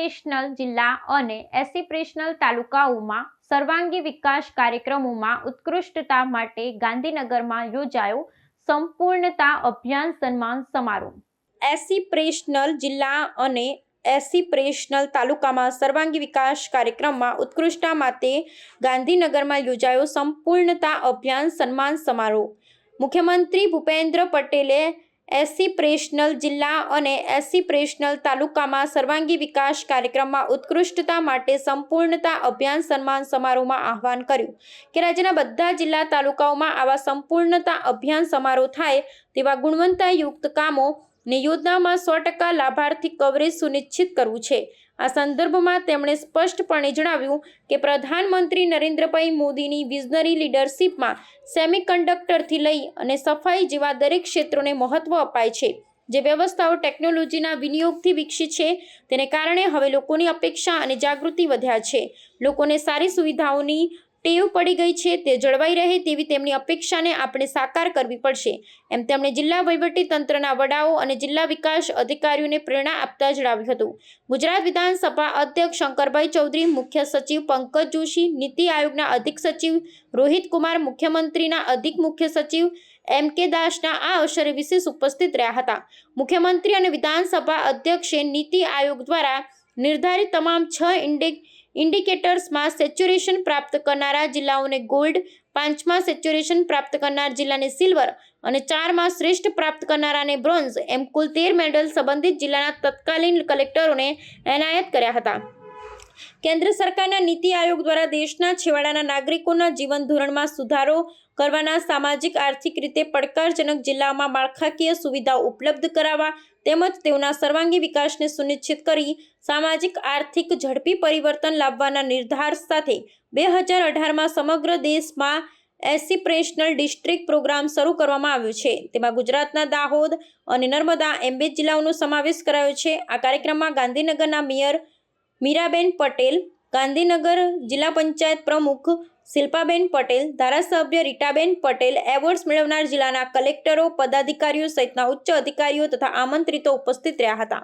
પ્રેશનલ જિલ્લા અને એસી પ્રેશનલ તાલુકાઓમાં સર્વાંગી વિકાસ કાર્યક્રમોમાં ઉત્કૃષ્ટતા માટે ગાંધીનગરમાં યોજાયો સંપૂર્ણતા અભિયાન સન્માન સમારોહ. એસી પ્રેશનલ જિલ્લા અને એસી પ્રેશનલ તાલુકામાં સર્વાંગી વિકાસ કાર્યક્રમમાં ઉત્કૃષ્ટતા માટે ગાંધીનગરમાં યોજાયો સંપૂર્ણતા અભિયાન સન્માન સમારોહ. મુખ્યમંત્રી ભૂપેન્દ્ર પટેલે એસી પ્રેશનલ જિલ્લા અને એસિપ્રેશનલ તાલુકામાં સર્વાંગી વિકાસ કાર્યક્રમમાં ઉત્કૃષ્ટતા માટે સંપૂર્ણતા અભિયાન સન્માન સમારોહમાં આહવાન કર્યું કે રાજ્યના બધા જિલ્લા તાલુકાઓમાં આવા સંપૂર્ણતા અભિયાન સમારોહ થાય તેવા ગુણવત્તાયુક્ત કામો ને યોજનામાં સો ટકા લાભાર્થી કવરેજ સુનિશ્ચિત કરવું છે. આ સંદર્ભમાં તેમણે સ્પષ્ટપણે જણાવ્યું કે પ્રધાનમંત્રી નરેન્દ્રભાઈ મોદીની વિઝનરી લીડરશિપમાં સેમિકન્ડક્ટરથી લઈ અને સફાઈ જેવા દરેક ક્ષેત્રોને મહત્વ અપાય છે. જે વ્યવસ્થાઓ ટેકનોલોજીના વિનિયોગથી વિકસી છે, તેને કારણે હવે લોકોની અપેક્ષા અને જાગૃતિ વધ્યા છે. લોકોને સારી સુવિધાઓની ટેવ પડી ગઈ છે તે જળવાઈ રહે તેવી તેમની અપેક્ષાને આપણે સાકાર કરવી પડશે. એમ તેમણે જિલ્લા તંત્રના વડાઓ અને જિલ્લા વિકાસ અધિકારીઓને પ્રેરણા આપતા જણાવ્યું હતું. ગુજરાત વિધાનસભા અધ્યક્ષ શંકરભાઈ ચૌધરી, મુખ્ય સચિવ પંકજ જોશી, નીતિ આયોગના અધિક સચિવ રોહિત કુમાર, મુખ્યમંત્રીના અધિક મુખ્ય સચિવ એમ કે દાસના આ અવસરે વિશેષ ઉપસ્થિત રહ્યા હતા. મુખ્યમંત્રી અને વિધાનસભા અધ્યક્ષે નીતિ આયોગ દ્વારા નિર્ધારિત તમામ છ ઇન્ડેક ઇન્ડિકેટર્સમાં સેચ્યુરેશન પ્રાપ્ત કરનારા જિલ્લાઓને ગોલ્ડ, પાંચમાં સેચ્યુરેશન પ્રાપ્ત કરનાર જિલ્લાને સિલ્વર અને ચારમાં શ્રેષ્ઠ પ્રાપ્ત કરનારાને બ્રોન્ઝ એમ કુલ તેર મેડલ સંબંધિત જિલ્લાના તત્કાલીન કલેક્ટરોને એનાયત કર્યા હતા. કેન્દ્ર સરકારના નીતિ આયોગ દ્વારા દેશના છેવાડાના નાગરિકોના જીવન ધોરણમાં સુધારો કરવાના સામાજિક, આર્થિક રીતે પડકારજનક જિલ્લાઓમાં માળખાકીય સુવિધાઓ ઉપલબ્ધ કરાવવા તેમજ તેઓના સર્વાંગી વિકાસને સુનિશ્ચિત કરી સામાજિક, આર્થિક ઝડપી પરિવર્તન લાવવાના નિર્ધાર સાથે બે હજાર અઢારમાં સમગ્ર દેશમાં એસિપ્રેશનલ ડિસ્ટ્રિક્ટ પ્રોગ્રામ શરૂ કરવામાં આવ્યો છે. તેમાં ગુજરાતના દાહોદ અને નર્મદા એમ બે જિલ્લાઓનો સમાવેશ કરાયો છે. આ કાર્યક્રમમાં ગાંધીનગરના મેયર મીરાબેન પટેલ, ગાંધીનગર જિલ્લા પંચાયત પ્રમુખ શિલ્પાબેન પટેલ, ધારાસભ્ય રીટાબેન પટેલ, એવોર્ડ્સ મેળવનાર જિલ્લાના કલેક્ટરો, પદાધિકારીઓ સહિતના ઉચ્ચ અધિકારીઓ તથા આમંત્રિતો ઉપસ્થિત રહ્યા હતા.